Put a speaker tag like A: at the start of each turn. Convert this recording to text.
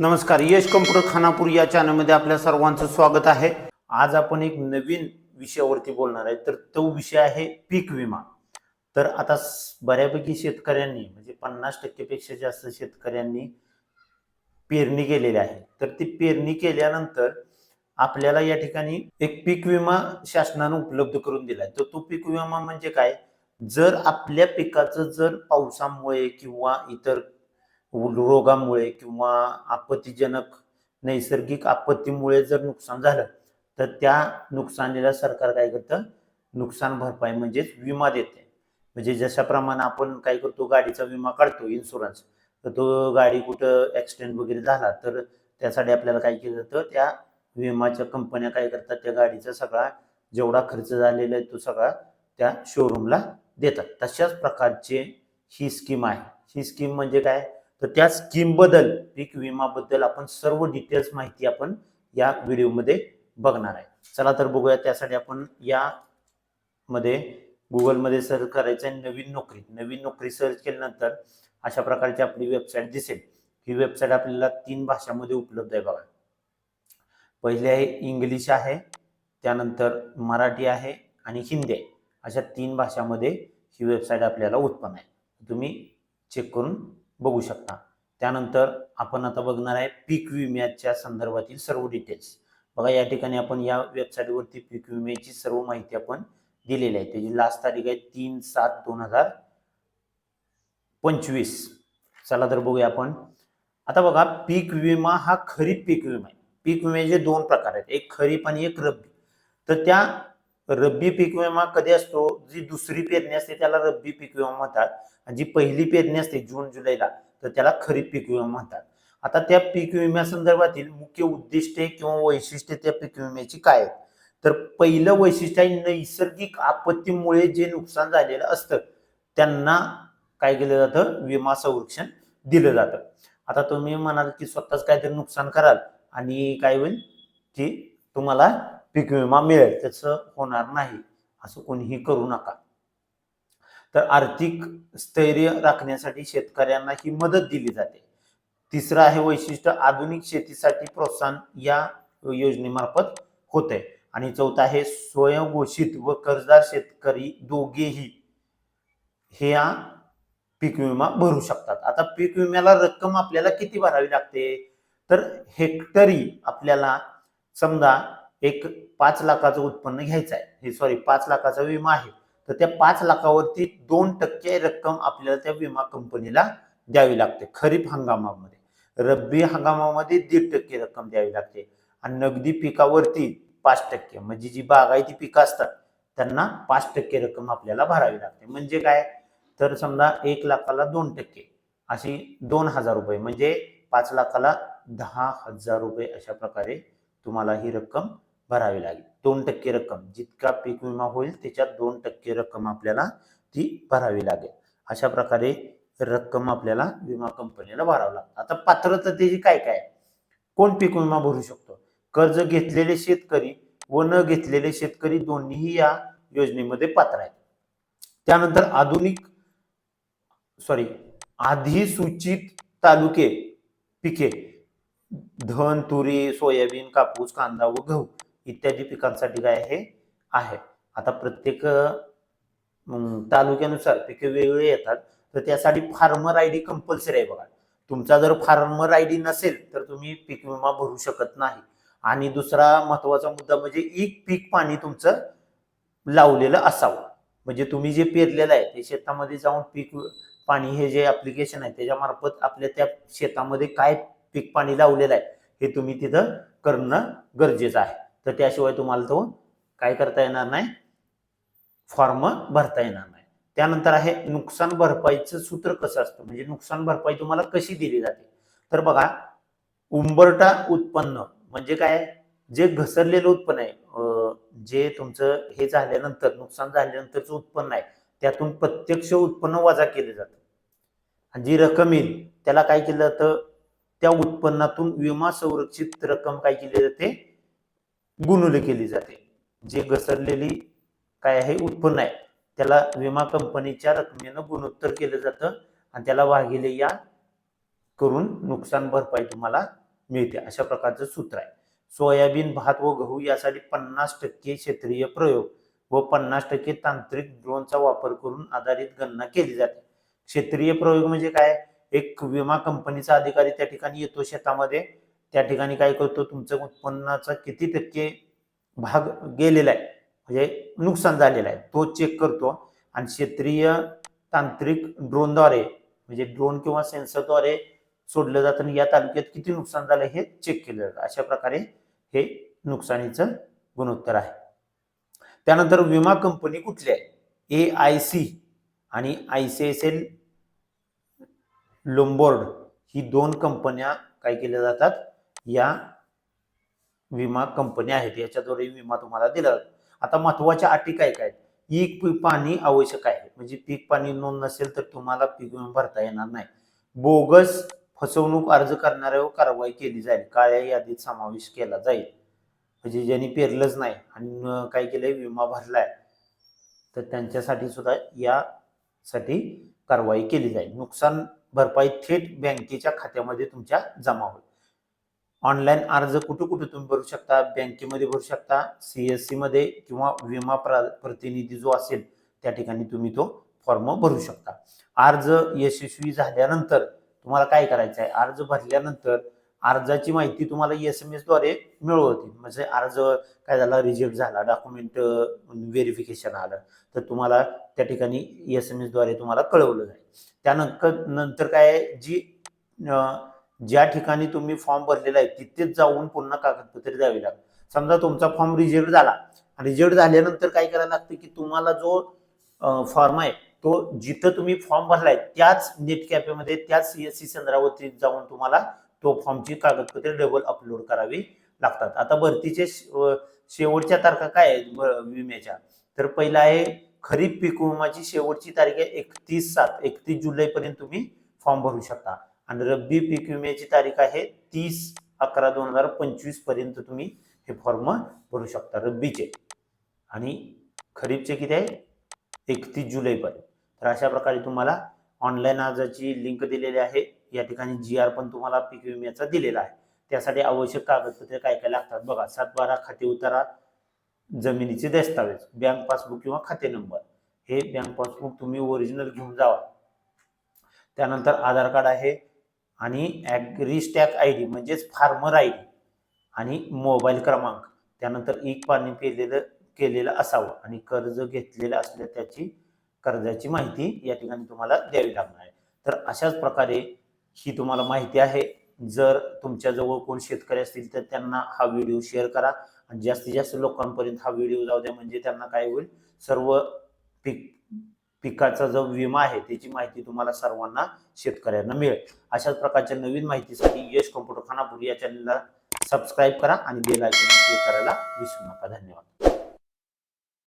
A: नमस्कार यश कम्प्युटर खानापूर या चॅनलमध्ये आपल्या सर्वांचं स्वागत आहे. आज आपण एक नवीन विषयावरती बोलणार आहे. तर तो विषय आहे पीक विमा. तर आता बऱ्यापैकी शेतकऱ्यांनी म्हणजे पन्नास टक्केपेक्षा जास्त शेतकऱ्यांनी पेरणी केलेली आहे. तर ती पेरणी केल्यानंतर आपल्याला या ठिकाणी एक पीक विमा शासनानं उपलब्ध करून दिलाय. तर तो पीक विमा म्हणजे काय? जर आपल्या पिकाचं जर पावसामुळे किंवा इतर रोगामुळे किंवा आपत्तीजनक नैसर्गिक आपत्तीमुळे जर नुकसान झालं तर त्या नुकसानीला सरकार काय करतं? नुकसान भरपाई म्हणजेच विमा देते. म्हणजे जशाप्रमाणे आपण काय करतो गाडीचा विमा काढतो इन्शुरन्स तर तो गाडी कुठं ॲक्सिडेंट वगैरे झाला तर त्यासाठी आपल्याला काय केलं जातं? त्या विमाच्या कंपन्या काय करतात? त्या गाडीचा सगळा जेवढा खर्च झालेला आहे तो सगळा त्या शोरूमला देतात. तशाच प्रकारचे ही स्कीम आहे. ही स्कीम म्हणजे काय? तर त्या स्कीमबद्दल पीक विमाबद्दल आपण सर्व डिटेल्स माहिती आपण या व्हिडिओमध्ये बघणार आहे. चला तर बघूया त्यासाठी आपण या मध्ये गुगलमध्ये सर्च करायचं आहे नवीन नोकरी. नवीन नोकरी सर्च केल्यानंतर अशा प्रकारची आपली वेबसाईट दिसेल. ही वेबसाईट आपल्याला तीन भाषामध्ये उपलब्ध आहे बघा. पहिली आहे इंग्लिश आहे त्यानंतर मराठी आहे आणि हिंदी आहे. अशा तीन भाषामध्ये ही वेबसाईट आपल्याला उत्पन्न आहे. तुम्ही चेक करून बघू शकता. त्यानंतर आपण आता बघणार आहे पीक विम्याच्या संदर्भातील सर्व डिटेल्स बघा या ठिकाणी आपण या वेबसाईटवरती पीक विम्याची सर्व माहिती आपण दिलेली आहे. त्याची लास्ट तारीख आहे तीन सात दोन हजार पंचवीस. चला तर बघूया आपण. आता बघा पीक विमा हा खरीप पीक विमा आहे. पीक विम्याचे दोन प्रकार आहेत. एक खरीप आणि एक रब्बी. तर त्या रब्बी पीक विमा कधी असतो? जी दुसरी पेरणी असते त्याला रब्बी पीक विमा म्हणतात. जी पहिली पेरणी असते जून जुलैला तर त्याला खरीप पीक विमा म्हणतात. आता त्या पीक विम्यासंदर्भातील मुख्य उद्दिष्टे किंवा वैशिष्ट्ये त्या पीक विम्याची काय आहेत? तर पहिलं वैशिष्ट्य आहे नैसर्गिक आपत्तीमुळे जे नुकसान झालेलं असतं त्यांना काय केलं जातं? विमा संरक्षण दिलं जातं. आता तुम्ही म्हणाल की स्वतःच काहीतरी नुकसान कराल आणि काय होईल? की तुम्हाला पीक विमा मिळेल. त्याचं होणार नाही. असं कोणीही करू नका. तर आर्थिक स्थैर्य राखण्यासाठी शेतकऱ्यांना ही मदत दिली जाते. तिसरं आहे वैशिष्ट्य आधुनिक शेतीसाठी प्रोत्साहन या योजनेमार्फत होते आणि चौथा आहे स्वयंघोषित व कर्जदार शेतकरी दोघेही हे या पीक विमा भरू शकतात. आता पीक विम्याला रक्कम आपल्याला किती भरावी लागते? तर हेक्टरी आपल्याला समजा एक पाच लाखाचं उत्पन्न घ्यायचं आहे हे सॉरी पाच लाखाचा विमा आहे. तर त्या पाच लाखावरती दोन टक्के रक्कम आपल्याला त्या विमा कंपनीला द्यावी लागते खरीप हंगामामध्ये. रब्बी हंगामामध्ये दीड टक्के रक्कम द्यावी लागते आणि नगदी पिकावरती पाच टक्के. म्हणजे जी बागायती पिकं असतात त्यांना पाच टक्के रक्कम आपल्याला भरावी लागते. म्हणजे काय? तर समजा एक लाखाला दोन टक्के अशी दोन हजार रुपये. म्हणजे पाच लाखाला दहा हजार रुपये अशा प्रकारे तुम्हाला ही रक्कम भरावी लागेल. दोन टक्के रक्कम. जितका पीक विमा होईल त्याच्यात दोन टक्के रक्कम आपल्याला ती भरावी लागेल. अशा प्रकारे रक्कम आपल्याला विमा कंपनीला भरावं लागतं. आता पात्रता त्याची काय काय? आहे? कोण पीक विमा भरू शकतो? कर्ज घेतलेले शेतकरी व न घेतलेले शेतकरी दोन्हीही या योजनेमध्ये पात्र आहेत. त्यानंतर आधुनिक सॉरी आधी सूचित तालुके पिके धन तुरी सोयाबीन कापूस कांदा व गहू इत्यादी पिकांसाठी काय हे आहे. आता प्रत्येक तालुक्यानुसार पिके वेगवेगळे येतात तर त्यासाठी फार्मर आय डी कंपल्सरी आहे बघा. तुमचा जर फार्मर आय डी नसेल तर तुम्ही पीक विमा भरू शकत नाही. आणि दुसरा महत्त्वाचा मुद्दा म्हणजे एक पीक पाणी तुमचं लावलेलं असावं. म्हणजे तुम्ही जे पेरलेलं आहे ते शेतामध्ये जाऊन पीक पाणी हे जे ऍप्लिकेशन आहे त्याच्यामार्फत आपल्या त्या शेतामध्ये काय पीक पाणी लावलेलं आहे हे तुम्ही तिथं करणं गरजेचं आहे. तर त्याशिवाय तुम्हाला तो काय करता येणार नाही? फॉर्म भरता येणार नाही. त्यानंतर आहे नुकसान भरपाईचं सूत्र कसं असतं? म्हणजे नुकसान भरपाई तुम्हाला कशी दिली जाते? तर बघा उंबरटा उत्पन्न म्हणजे काय? जे घसरलेलं उत्पन्न आहे जे तुमचं हे झाल्यानंतर नुकसान झाल्यानंतरचं उत्पन्न आहे त्यातून प्रत्यक्ष उत्पन्न वजा केलं जातं. आणि जी रक्कम येईल त्याला काय केलं जातं? त्या उत्पन्नातून विमा संरक्षित रक्कम काय केली जाते? गुणुले केली जाते. जे घसरलेली काय आहे उत्पन्न आहे त्याला विमा कंपनीच्या रकमेनं गुणोत्तर केलं जातं आणि त्याला वाघिले या करून नुकसान भरपाई तुम्हाला मिळते. अशा प्रकारचं सूत्र आहे. सोयाबीन भात व गहू यासाठी पन्नास टक्के क्षेत्रीय प्रयोग व पन्नास टक्के तांत्रिक ड्रोनचा वापर करून आधारित गणना केली जाते. क्षेत्रीय प्रयोग म्हणजे काय? एक विमा कंपनीचा अधिकारी त्या ठिकाणी येतो शेतामध्ये त्या ठिकाणी काय करतो तुमचं उत्पन्नाचा किती टक्के भाग गेलेला आहे म्हणजे नुकसान झालेला आहे तो चेक करतो. आणि क्षेत्रीय तांत्रिक ड्रोनद्वारे म्हणजे ड्रोन किंवा सेन्सरद्वारे सोडलं जातं आणि या तालुक्यात किती नुकसान झालं हे चेक केलं जातं. अशा प्रकारे हे नुकसानीचं गुणोत्तर आहे. त्यानंतर विमा कंपनी कुठली आहे? ए आय सी आणि I C S L Lombard ही दोन कंपन्या काय केल्या जातात? या विमा कंपन्या आहेत याच्याद्वारे विमा तुम्हाला दिला जातो. आता महत्त्वाच्या अटी काय काय आहेत? पीक पी- पाणी आवश्यक आहे. म्हणजे पीक पाणी नोंद नसेल तर तुम्हाला पीक विमा भरता येणार नाही. बोगस फसवणूक अर्ज करणाऱ्यावर कारवाई केली जाईल. काळ्या यादीत समावेश केला जाईल. म्हणजे ज्यांनी पेरलंच नाही आणि काय केलंय विमा भरलाय तर त्यांच्यासाठी सुद्धा यासाठी कारवाई केली जाईल. नुकसान भरपाई थेट बँकेच्या खात्यामध्ये तुमच्या जमा होईल. ऑनलाईन अर्ज कुठं कुठं तुम्ही भरू शकता? बँकेमध्ये भरू शकता सी एस सीमध्ये किंवा विमा प्रा- प्रतिनिधी जो असेल त्या ठिकाणी तुम्ही तो फॉर्म भरू शकता. अर्ज यशस्वी झाल्यानंतर तुम्हाला काय करायचं आहे? अर्ज भरल्यानंतर अर्जाची माहिती तुम्हाला एस एम एसद्वारे मिळवतील. म्हणजे अर्ज काय झाला? रिजेक्ट झाला. डॉक्युमेंट व्हेरिफिकेशन आलं. तर तुम्हाला त्या ठिकाणी एस एम एसद्वारे तुम्हाला कळवलं जाईल. त्यानंतर नंतर काय जी ज्या ठिकाणी तुम्ही फॉर्म भरलेला आहे तिथेच जाऊन पुन्हा कागदपत्रे द्यावी लागतात. समजा तुमचा फॉर्म रिजेक्ट झाला रिजेक्ट झाल्यानंतर काय करायला लागतं की तुम्हाला जो फॉर्म आहे तो जिथं तुम्ही फॉर्म भरलाय त्याच नेट कॅफेमध्ये त्याच सीएससी केंद्रावरती जाऊन तुम्हाला तो फॉर्मची कागदपत्रे डबल अपलोड करावी लागतात. आता भरतीचे शेवटच्या तारखा काय आहेत विम्याच्या? तर पहिला आहे खरीप पीक विमाची शेवटची तारीख आहे एकतीस सात एकतीस जुलैपर्यंत तुम्ही फॉर्म भरू शकता. आणि रब्बी पीक विम्याची तारीख आहे तीस अकरा दोन हजार पंचवीसपर्यंत तुम्ही हे फॉर्म भरू शकता रब्बीचे. आणि खरीपचे किती आहे? एकतीस जुलैपर्यंत तर अशा प्रकारे तुम्हाला ऑनलाईन अर्जाची लिंक दिलेली आहे. या ठिकाणी जी आर पण तुम्हाला पीक विम्याचा दिलेला आहे. त्यासाठी आवश्यक कागदपत्रे काय काय लागतात बघा. सात बारा खाते उतारा जमिनीचे दस्तावेज बँक पासबुक किंवा खाते नंबर हे बँक पासबुक तुम्ही ओरिजिनल घेऊन जावा. त्यानंतर आधार कार्ड आहे. आणि ॲग्रीस्टॅक आय डी म्हणजेच फार्मर आय डी आणि मोबाईल क्रमांक. त्यानंतर एक पाणी केलेलं केलेलं असावं आणि कर्ज घेतलेलं असल्या त्याची कर्जाची माहिती या ठिकाणी तुम्हाला द्यावी लागणार आहे. तर अशाच प्रकारे ही तुम्हाला माहिती आहे. जर तुमच्याजवळ कोण शेतकरी असतील तर त्यांना हा व्हिडिओ शेअर करा. आणि जास्तीत जास्त लोकांपर्यंत हा व्हिडिओ जाऊ द्या म्हणजे त्यांना काय होईल? सर्व पीक पिकाचा जो विमा आहे त्याची माहिती तुम्हाला सर्वांना शेतकऱ्यांना मिळेल. अशाच प्रकारच्या नवीन माहितीसाठी यश कॉम्प्युटर खानापूर या चॅनलला सबस्क्राईब करा आणि बेल आयकॉन क्लिक करायला विसरू नका. धन्यवाद.